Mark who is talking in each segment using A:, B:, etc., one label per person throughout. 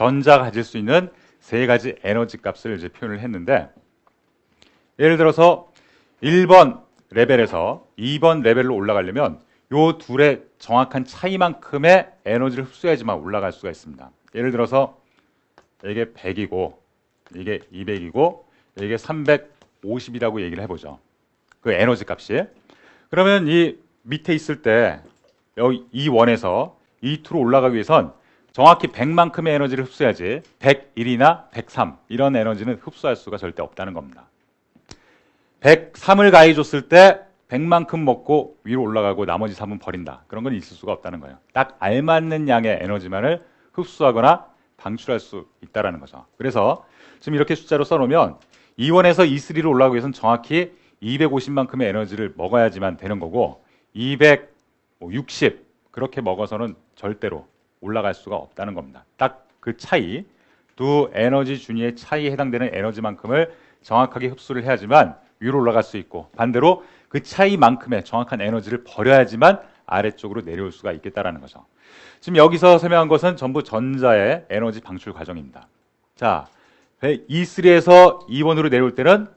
A: 전자가 가질 수 있는 세 가지 에너지 값을 이제 표현을 했는데 예를 들어서 1번 레벨에서 2번 레벨로 올라가려면 요 둘의 정확한 차이만큼의 에너지를 흡수해야지만 올라갈 수가 있습니다. 예를 들어서 이게 100이고 이게 200이고 이게 350이라고 얘기를 해보죠. 그 에너지 값이. 그러면 이 밑에 있을 때 여기 이 원에서 이 투로 올라가기 위해선 정확히 100만큼의 에너지를 흡수해야지 101이나 103 이런 에너지는 흡수할 수가 절대 없다는 겁니다. 103을 가해줬을 때 100만큼 먹고 위로 올라가고 나머지 3은 버린다. 그런 건 있을 수가 없다는 거예요. 딱 알맞는 양의 에너지만을 흡수하거나 방출할 수 있다는 거죠. 그래서 지금 이렇게 숫자로 써놓으면 2원에서 2, 3로 올라가기 위해서는 정확히 250만큼의 에너지를 먹어야지만 되는 거고 260 그렇게 먹어서는 절대로 올라갈 수가 없다는 겁니다. 딱 그 차이 두 에너지 준위의 차이에 해당되는 에너지만큼을 정확하게 흡수를 해야지만 위로 올라갈 수 있고 반대로 그 차이만큼의 정확한 에너지를 버려야지만 아래쪽으로 내려올 수가 있겠다라는 거죠. 지금 여기서 설명한 것은 전부 전자의 에너지 방출 과정입니다. 자, E3에서 E1으로 내려올 때는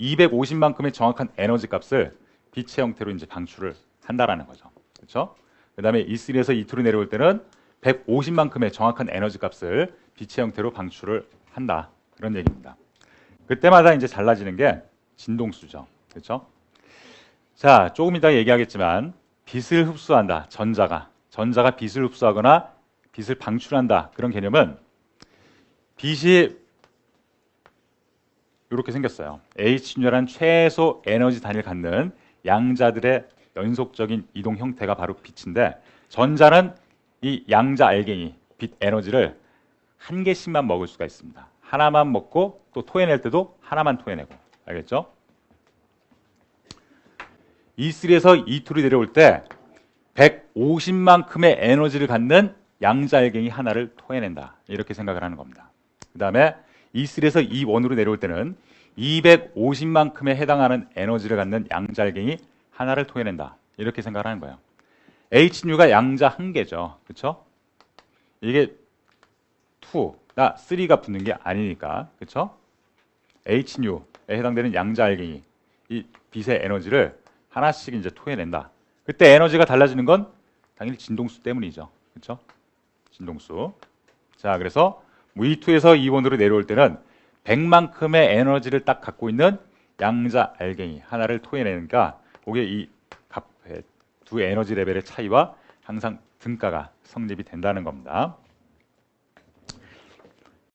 A: 250만큼의 정확한 에너지 값을 빛의 형태로 이제 방출을 한다라는 거죠. 그렇죠? 그다음에 E3에서 E2로 내려올 때는 150만큼의 정확한 에너지 값을 빛의 형태로 방출을 한다. 그런 얘기입니다. 그때마다 이제 달라지는 게 진동수죠. 그렇죠? 자, 조금 이따 얘기하겠지만 빛을 흡수한다. 전자가 전자가 빛을 흡수하거나 빛을 방출한다. 그런 개념은 빛이 이렇게 생겼어요. H뉴란 최소 에너지 단위를 갖는 양자들의 연속적인 이동 형태가 바로 빛인데 전자는 이 양자 알갱이 빛 에너지를 한 개씩만 먹을 수가 있습니다. 하나만 먹고 또 토해낼 때도 하나만 토해내고 알겠죠? E3에서 E2로 내려올 때 150만큼의 에너지를 갖는 양자 알갱이 하나를 토해낸다. 이렇게 생각을 하는 겁니다. 그 다음에 E3에서 E1으로 내려올 때는 250만큼에 해당하는 에너지를 갖는 양자 알갱이 하나를 토해낸다. 이렇게 생각을 하는 거예요. HNU가 양자 한 개죠. 그렇죠? 이게 2나 3가 붙는 게 아니니까. 그렇죠? HNU에 해당되는 양자 알갱이 이 빛의 에너지를 하나씩 이제 토해낸다. 그때 에너지가 달라지는 건 당연히 진동수 때문이죠. 그렇죠? 진동수. 자, 그래서 V2에서 E1으로 내려올 때는 100만큼의 에너지를 딱 갖고 있는 양자 알갱이 하나를 토해내니까 그게 이 두 에너지 레벨의 차이와 항상 등가가 성립이 된다는 겁니다.